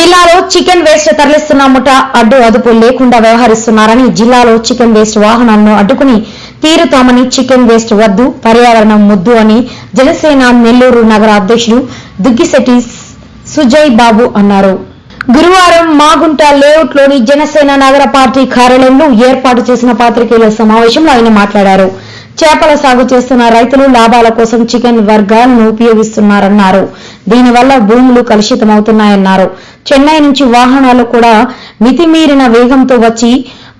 జిల్లాలో chicken waste తరలిస్తున్న ముఠ అడ్డు అదుపు లేకుండా వ్యవహరిస్తున్నారని జిల్లాలో చికెన్ వేస్ట్ వాహనాలను అడ్డుకుని తీరుతామని చికెన్ వేస్ట్ వద్దు పర్యావరణం ముద్దు అని జనసేన నెల్లూరు నగర అధ్యక్షుడు దుగ్గిశెట్టి సుజయ్ బాబు అన్నారు. గురువారం మాగుంట లేఅవుట్లోని జనసేన నగర పార్టీ కార్యాలయంలో ఏర్పాటు చేసిన పాత్రికేయుల సమావేశంలో ఆయన మాట్లాడారు. చేపల సాగు చేస్తున్న రైతులు లాభాల కోసం చికెన్ వర్గాలను ఉపయోగిస్తున్నారన్నారు. దీనివల్ల భూములు కలుషితమవుతున్నాయన్నారు. చెన్నై నుంచి వాహనాలు కూడా మితిమీరిన వేగంతో వచ్చి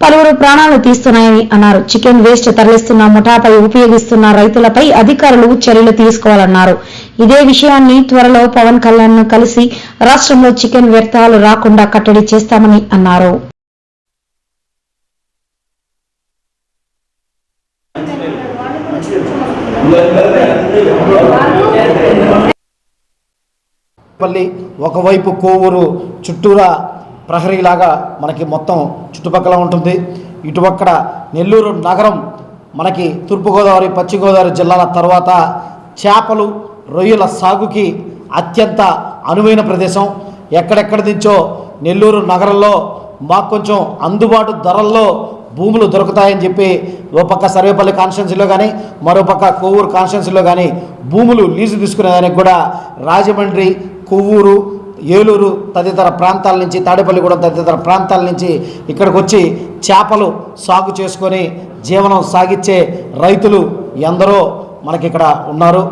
పలువురు ప్రాణాలు తీస్తున్నాయని అన్నారు. చికెన్ వేస్ట్ తరలిస్తున్న ముఠాపై ఉపయోగిస్తున్న రైతులపై అధికారులు చర్యలు తీసుకోవాలన్నారు. ఇదే విషయాన్ని త్వరలో పవన్ కళ్యాణ్ను కలిసి రాష్ట్రంలో చికెన్ వ్యర్థాలు రాకుండా కట్టడి చేస్తామని అన్నారు. పల్లి ఒకవైపు కోవూరు చుట్టూరా ప్రహరీలాగా మనకి మొత్తం చుట్టుపక్కల ఉంటుంది. ఇటుపక్కడ నెల్లూరు నగరం మనకి తూర్పుగోదావరి పశ్చిమగోదావరి జిల్లాల తర్వాత చేపలు రొయ్యల సాగుకి అత్యంత అనువైన ప్రదేశం. ఎక్కడెక్కడి నుంచో నెల్లూరు నగరంలో మాకు కొంచెం అందుబాటు ధరల్లో భూములు దొరుకుతాయని చెప్పి ఓ పక్క సర్వేపల్లి కాన్స్టిట్యున్సీలో కానీ మరో పక్క కొవ్వూరు కాన్స్టిట్యున్సీలో కానీ భూములు లీజు తీసుకునేదానికి కూడా రాజమండ్రి కొవ్వూరు ఏలూరు తదితర ప్రాంతాల నుంచి తాడేపల్లిగూడెం తదితర ప్రాంతాల నుంచి ఇక్కడికి వచ్చి చేపలు సాగు చేసుకొని జీవనం సాగించే రైతులు ఎందరో మనకి ఇక్కడ ఉన్నారు.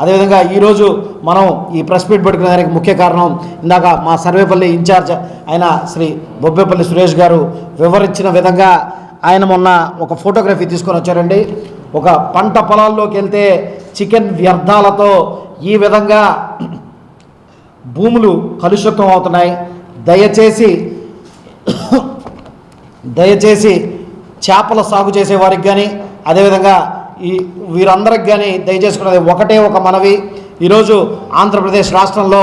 అదేవిధంగా ఈరోజు మనం ఈ ప్రెస్ మీట్ పెట్టుకునే దానికి ముఖ్య కారణం ఇందాక మా సర్వేపల్లి ఇన్ఛార్జ్ అయిన శ్రీ బొబ్బేపల్లి సురేష్ గారు వివరించిన విధంగా ఆయన మొన్న ఒక ఫోటోగ్రఫీ తీసుకొని వచ్చారండి. ఒక పంట పొలాల్లోకి వెళ్తే చికెన్ వ్యర్థాలతో ఈ విధంగా భూములు కలుషితం అవుతున్నాయి దయచేసి దయచేసి చేపల సాగు చేసే వారికి కానీ అదేవిధంగా ఈ వీరందరికి కానీ దయచేసుకున్నది ఒకటే ఒక మనవి. ఈరోజు ఆంధ్రప్రదేశ్ రాష్ట్రంలో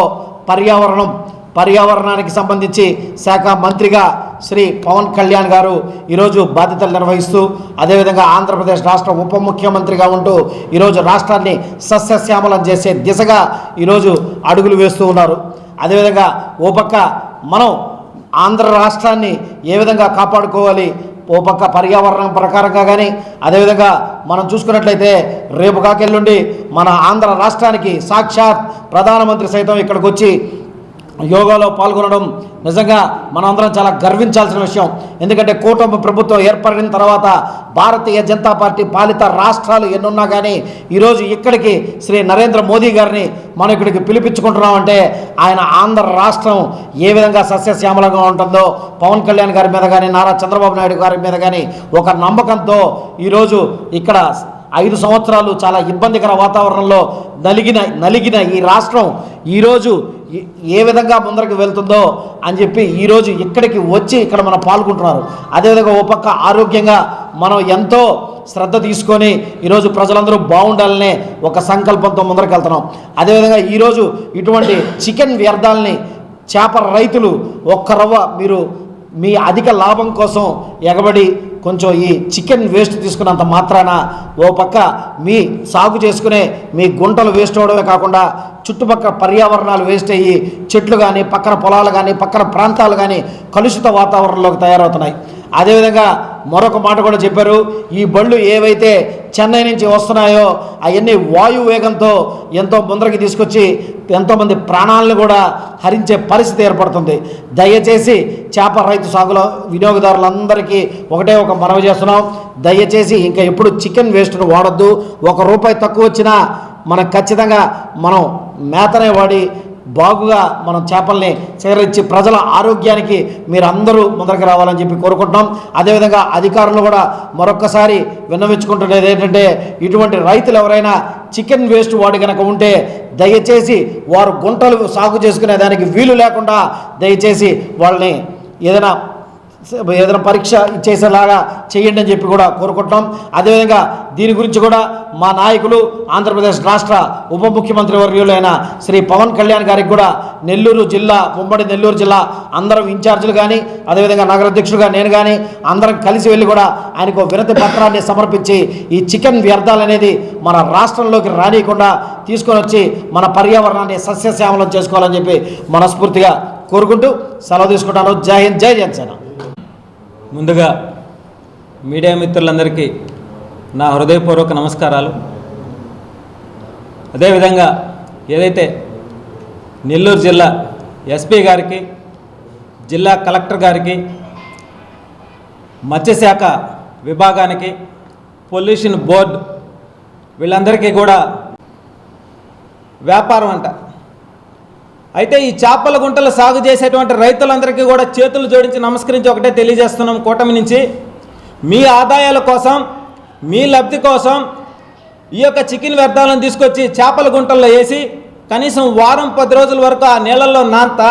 పర్యావరణం పర్యావరణానికి సంబంధించి శాఖ మంత్రిగా శ్రీ పవన్ కళ్యాణ్ గారు ఈరోజు బాధ్యతలు నిర్వహిస్తూ అదేవిధంగా ఆంధ్రప్రదేశ్ రాష్ట్ర ఉప ముఖ్యమంత్రిగా ఉంటూ ఈరోజు రాష్ట్రాన్ని సస్యశ్యామలం చేసే దిశగా ఈరోజు అడుగులు వేస్తూ ఉన్నారు. అదేవిధంగా ఓ పక్క మనం ఆంధ్ర రాష్ట్రాన్ని ఏ విధంగా కాపాడుకోవాలి ఓ పక్క పర్యావరణం ప్రకారంగా కానీ అదేవిధంగా మనం చూసుకున్నట్లయితే రేపు కాకెళ్ళుండి మన ఆంధ్ర రాష్ట్రానికి సాక్షాత్ ప్రధానమంత్రి సైతం ఇక్కడికి వచ్చి యోగాలో పాల్గొనడం నిజంగా మనందరం చాలా గర్వించాల్సిన విషయం. ఎందుకంటే కూటమి ప్రభుత్వం ఏర్పడిన తర్వాత భారతీయ జనతా పార్టీ పాలిత రాష్ట్రాలు ఎన్నున్నా కానీ ఈరోజు ఇక్కడికి శ్రీ నరేంద్ర మోదీ గారిని మనం ఇక్కడికి పిలిపించుకుంటున్నామంటే ఆయన ఆంధ్ర రాష్ట్రం ఏ విధంగా సస్యశ్యామలంగా ఉంటుందో పవన్ కళ్యాణ్ గారి మీద కానీ నారా చంద్రబాబు నాయుడు గారి మీద కానీ ఒక నమ్మకంతో ఈరోజు ఇక్కడ ఐదు సంవత్సరాలు చాలా ఇబ్బందికర వాతావరణంలో నలిగిన నలిగిన ఈ రాష్ట్రం ఈరోజు ఏ- విధంగా ముందరకు వెళ్తుందో అని చెప్పి ఈరోజు ఇక్కడికి వచ్చి ఇక్కడ మనం పాల్గొంటున్నారు. అదేవిధంగా ఓ పక్క ఆరోగ్యంగా మనం ఎంతో శ్రద్ధ తీసుకొని ఈరోజు ప్రజలందరూ బాగుండాలనే ఒక సంకల్పంతో ముందరకు వెళ్తున్నాం. అదేవిధంగా ఈరోజు ఇటువంటి చికెన్ వ్యర్థాలని చేప రైతులు ఒక్క రవ్వ మీరు మీ అధిక లాభం కోసం ఎగబడి కొంచెం ఈ చికెన్ వేస్ట్ తీసుకున్నంత మాత్రాన ఓ పక్క మీ సాగు చేసుకునే మీ గుంటలు వేస్ట్ అవడమే కాకుండా చుట్టుపక్కల పర్యావరణాలు వేస్ట్ అయ్యి చెట్లు కానీ పక్కన పొలాలు కానీ పక్కన ప్రాంతాలు కానీ కలుషిత వాతావరణంలోకి తయారవుతున్నాయి. అదేవిధంగా మరొక మాట కూడా చెప్పారు. ఈ బళ్ళు ఏవైతే చెన్నై నుంచి వస్తున్నాయో అవన్నీ వాయు వేగంతో ఎంతో ముందరకి తీసుకొచ్చి ఎంతోమంది ప్రాణాలను కూడా హరించే పరిస్థితి ఏర్పడుతుంది. దయచేసి చేప రైతు సాగులో వినియోగదారులందరికీ ఒకటే ఒక మనవి చేస్తున్నాం. దయచేసి ఇంకా ఎప్పుడు చికెన్ వేస్ట్ను వాడొద్దు. ఒక రూపాయి తక్కువ వచ్చినా మనం ఖచ్చితంగా మనం మేతనే వాడి బాగుగా మనం చేపల్ని సేకరించి ప్రజల ఆరోగ్యానికి మీరు అందరూ ముందరికి రావాలని చెప్పి కోరుకుంటున్నాం. అదేవిధంగా అధికారులు కూడా మరొక్కసారి విన్నవించుకుంటున్నది ఏంటంటే ఇటువంటి రైతులు ఎవరైనా చికెన్ వేస్ట్ వాడి కనుక ఉంటే దయచేసి వారు గుంటలు సాగు చేసుకునే దానికి వీలు లేకుండా దయచేసి వాళ్ళని ఏదైనా ఏదైనా పరీక్ష ఇచ్చేసేలాగా చేయండి అని చెప్పి కూడా కోరుకుంటున్నాం. అదేవిధంగా దీని గురించి కూడా మా నాయకులు ఆంధ్రప్రదేశ్ రాష్ట్ర ఉప ముఖ్యమంత్రి వర్యులైన శ్రీ పవన్ కళ్యాణ్ గారికి కూడా నెల్లూరు జిల్లా ఉమ్మడి నెల్లూరు జిల్లా అందరం ఇన్ఛార్జీలు కానీ అదేవిధంగా నగర అధ్యక్షుడుగా నేను కానీ అందరం కలిసి వెళ్ళి కూడా ఆయనకు వినతి పత్రాన్ని సమర్పించి ఈ చికెన్ వ్యర్థాలు అనేది మన రాష్ట్రంలోకి రానియకుండా తీసుకొని వచ్చి మన పర్యావరణాన్ని సస్యశ్యామలం చేసుకోవాలని చెప్పి మనస్ఫూర్తిగా కోరుకుంటూ సెలవు తీసుకుంటాను. జై హింద్ జై జనసేన. ముందుగా మీడియా మిత్రులందరికీ నా హృదయపూర్వక నమస్కారాలు. అదేవిధంగా ఏదైతే నెల్లూరు జిల్లా ఎస్పీ గారికి జిల్లా కలెక్టర్ గారికి మత్స్యశాఖ విభాగానికి పొల్యూషన్ బోర్డు వీళ్ళందరికీ కూడా వ్యాపారం అంట. అయితే ఈ చేపల గుంటలు సాగు చేసేటువంటి రైతులందరికీ కూడా చేతులు జోడించి నమస్కరించి ఒకటే తెలియజేస్తున్నాం కూటమి నుంచి. మీ ఆదాయాల కోసం మీ లబ్ధి కోసం ఈ యొక్క చికెన్ వ్యర్థాలను తీసుకొచ్చి చేపల గుంటల్లో వేసి కనీసం వారం పది రోజుల వరకు ఆ నీళ్ళల్లో నాంత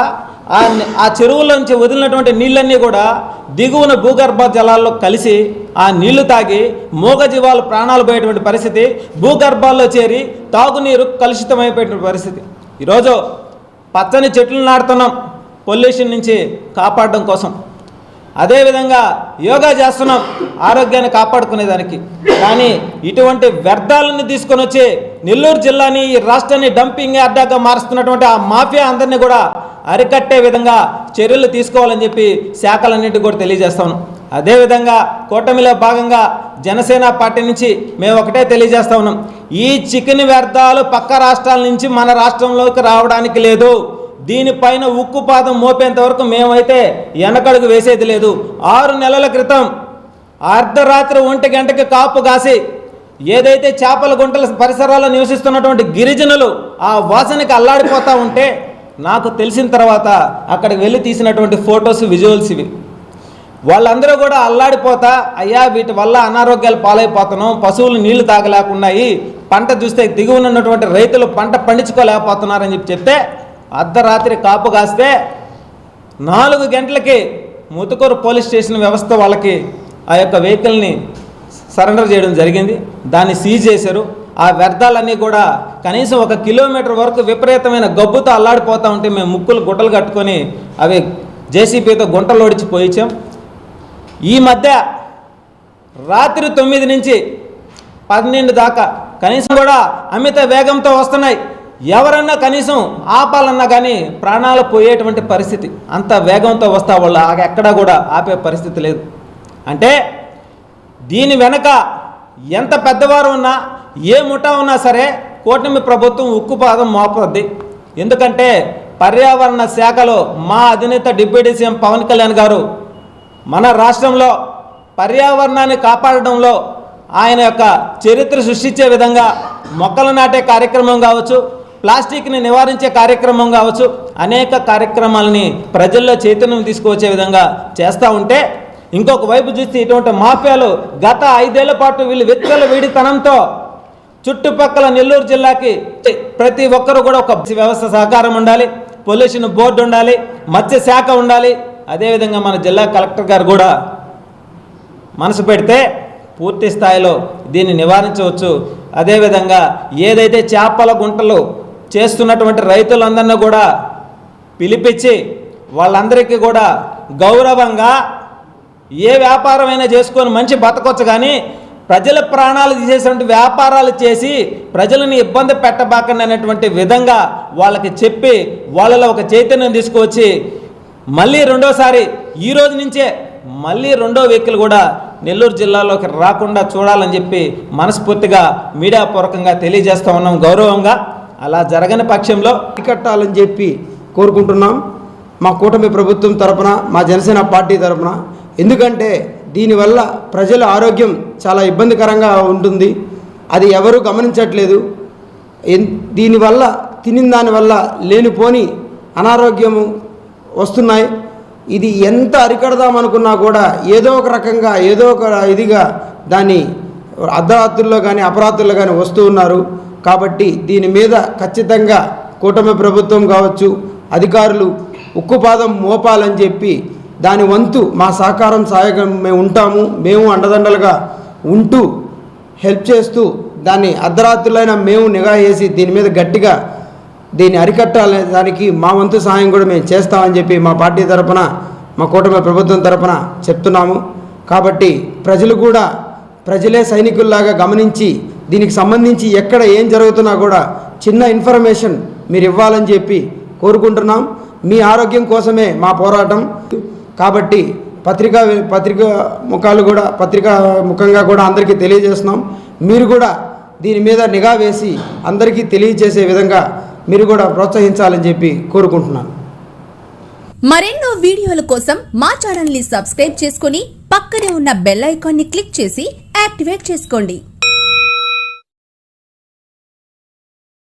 ఆ చెరువుల నుంచి వదిలినటువంటి నీళ్ళన్నీ కూడా దిగువన భూగర్భ జలాల్లో కలిసి ఆ నీళ్ళు తాగి మూగజీవాలు ప్రాణాలు పోయేటువంటి పరిస్థితి భూగర్భాల్లో చేరి తాగునీరు కలుషితమైపోయేటువంటి పరిస్థితి. ఈరోజు పచ్చని చెట్లు నాటుతున్నాం పొల్యూషన్ నుంచి కాపాడడం కోసం. అదేవిధంగా యోగా చేస్తున్నాం ఆరోగ్యాన్ని కాపాడుకునేదానికి. కానీ ఇటువంటి వ్యర్థాలను తీసుకొని వచ్చి నెల్లూరు జిల్లాని ఈ రాష్ట్రాన్ని డంపింగ్ అడ్డాగా మారుస్తున్నటువంటి ఆ మాఫియా అందరినీ కూడా అరికట్టే విధంగా చర్యలు తీసుకోవాలని చెప్పి శాఖలన్నింటికి కూడా తెలియజేస్తాను అదేవిధంగా కూటమిలో భాగంగా జనసేన పార్టీ నుంచి మేము ఒకటే తెలియజేస్తా ఉన్నాం. ఈ చికెన్ వ్యర్థాలు పక్క రాష్ట్రాల నుంచి మన రాష్ట్రంలోకి రావడానికి లేదు. దీనిపైన ఉక్కుపాదం మోపేంత వరకు మేమైతే వెనకడుగు వేసేది లేదు. ఆరు నెలల క్రితం అర్ధరాత్రి ఒంటి గంటకి కాపు కాసి ఏదైతే చేపల గుంటల పరిసరాల్లో నివసిస్తున్నటువంటి గిరిజనులు ఆ వాసనకి అల్లాడిపోతూ ఉంటే నాకు తెలిసిన తర్వాత అక్కడికి వెళ్ళి తీసినటువంటి ఫొటోస్ విజువల్స్ ఇవి. వాళ్ళందరూ కూడా అల్లాడిపోతా అయ్యా వీటి వల్ల అనారోగ్యాలు పాలైపోతున్నాం పశువులు నీళ్ళు తాగలేకున్నాయి పంట చూస్తే దిగువనున్నటువంటి రైతులు పంట పండించుకోలేకపోతున్నారని చెప్పి చెప్తే అర్ధరాత్రి కాపు కాస్తే నాలుగు గంటలకి ముతుకూరు పోలీస్ స్టేషన్ వ్యవస్థ వాళ్ళకి ఆ యొక్క వెహికల్ని సరెండర్ చేయడం జరిగింది. దాన్ని సీజ్ చేశారు. ఆ వ్యర్థాలన్నీ కూడా కనీసం ఒక కిలోమీటర్ వరకు విపరీతమైన గబ్బుతో అల్లాడిపోతూ ఉంటే మేము ముక్కులు గుట్టలు కట్టుకొని అవి జేసీబీతో గుంటలు ఓడిచి పోయించాం. ఈ మధ్య రాత్రి తొమ్మిది నుంచి పన్నెండు దాకా కనీసం కూడా అమిత వేగంతో వస్తున్నాయి. ఎవరన్నా కనీసం ఆపాలన్నా కానీ ప్రాణాలు పోయేటువంటి పరిస్థితి. అంత వేగంతో వస్తా వాళ్ళు ఎక్కడా కూడా ఆపే పరిస్థితి లేదు. అంటే దీని వెనక ఎంత పెద్దవారు ఉన్నా ఏ ముఠా ఉన్నా సరే కూటమి ప్రభుత్వం ఉక్కుపాదం మోపద్ది. ఎందుకంటే పర్యావరణ శాఖలో మా అధినేత డిప్యూటీ సీఎం పవన్ కళ్యాణ్ గారు మన రాష్ట్రంలో పర్యావరణాన్ని కాపాడడంలో ఆయన యొక్క చరిత్ర సృష్టించే విధంగా మొక్కలు నాటే కార్యక్రమం కావచ్చు ప్లాస్టిక్ని నివారించే కార్యక్రమం కావచ్చు అనేక కార్యక్రమాలని ప్రజల్లో చైతన్యం తీసుకువచ్చే విధంగా చేస్తూ ఉంటే ఇంకొక వైపు చూస్తే ఇటువంటి మాఫియాలు గత ఐదేళ్ళ పాటు వీళ్ళు విత్తల వీడితనంతో చుట్టుపక్కల నెల్లూరు జిల్లాకి ప్రతి ఒక్కరు కూడా ఒక వ్యవస్థ సహకారం ఉండాలి పొల్యూషన్ బోర్డు ఉండాలి మత్స్య శాఖ ఉండాలి అదేవిధంగా మన జిల్లా కలెక్టర్ గారు కూడా మనసు పెడితే పూర్తి స్థాయిలో దీన్ని నివారించవచ్చు. అదేవిధంగా ఏదైతే చేపల గుంటలు చేస్తున్నటువంటి రైతులందరినీ కూడా పిలిపించి వాళ్ళందరికీ కూడా గౌరవంగా ఏ వ్యాపారమైనా చేసుకొని మంచి బతకొచ్చు కానీ ప్రజల ప్రాణాలు తీసేసినటువంటి వ్యాపారాలు చేసి ప్రజలను ఇబ్బంది పెట్టబాకండి అనేటువంటి విధంగా వాళ్ళకి చెప్పి వాళ్ళలో ఒక చైతన్యం తీసుకువచ్చి మళ్ళీ రెండోసారి ఈ రోజు నుంచే మళ్ళీ రెండో వెహికల్ కూడా నెల్లూరు జిల్లాలోకి రాకుండా చూడాలని చెప్పి మనస్ఫూర్తిగా మీడియా పూర్వకంగా తెలియజేస్తూ ఉన్నాం గౌరవంగా. అలా జరగని పక్షంలో కట్టాలని చెప్పి కోరుకుంటున్నాం. మా కూటమి ప్రభుత్వం తరపున మా జనసేన పార్టీ తరపున. ఎందుకంటే దీనివల్ల ప్రజల ఆరోగ్యం చాలా ఇబ్బందికరంగా ఉంటుంది. అది ఎవరు గమనించట్లేదు. దీనివల్ల తినిన దానివల్ల లేనిపోని అనారోగ్యము వస్తున్నాయి. ఇది ఎంత అరికడదామనుకున్నా కూడా ఏదో ఒక రకంగా ఏదో ఒక ఇదిగా దాన్ని అర్ధరాత్రుల్లో కానీ అపరాత్రుల్లో కానీ వస్తూ ఉన్నారు. కాబట్టి దీని మీద ఖచ్చితంగా కూటమి ప్రభుత్వం కావచ్చు అధికారులు ఉక్కుపాదం మోపాలని చెప్పి దాని వంతు మా సహకారం సహాయకం మేము ఉంటాము. మేము అండదండలుగా ఉంటూ హెల్ప్ చేస్తూ దాన్ని అర్ధరాత్రులైనా మేము నిఘా చేసి దీని మీద గట్టిగా దీన్ని అరికట్టాలనే దానికి మా వంతు సహాయం కూడా మేము చేస్తామని చెప్పి మా పార్టీ తరపున మా కూటమి ప్రభుత్వం తరపున చెప్తున్నాము. కాబట్టి ప్రజలు కూడా ప్రజలే సైనికుల్లాగా గమనించి దీనికి సంబంధించి ఎక్కడ ఏం జరుగుతున్నా కూడా చిన్న ఇన్ఫర్మేషన్ మీరు ఇవ్వాలని చెప్పి కోరుకుంటున్నాం. మీ ఆరోగ్యం కోసమే మా పోరాటం. కాబట్టి పత్రికా పత్రికా ముఖాలు కూడా పత్రికా ముఖంగా కూడా అందరికీ తెలియజేస్తున్నాం. మీరు కూడా దీని మీద నిఘా వేసి అందరికీ తెలియజేసే విధంగా మీరు కూడా ప్రోత్సహించాలని చెప్పి కోరుకుంటున్నాను. మరెన్నో వీడియోల కోసం మా ఛానల్ని సబ్స్క్రైబ్ చేసుకుని పక్కనే ఉన్న బెల్ ఐకాన్ని క్లిక్ చేసి యాక్టివేట్ చేసుకోండి.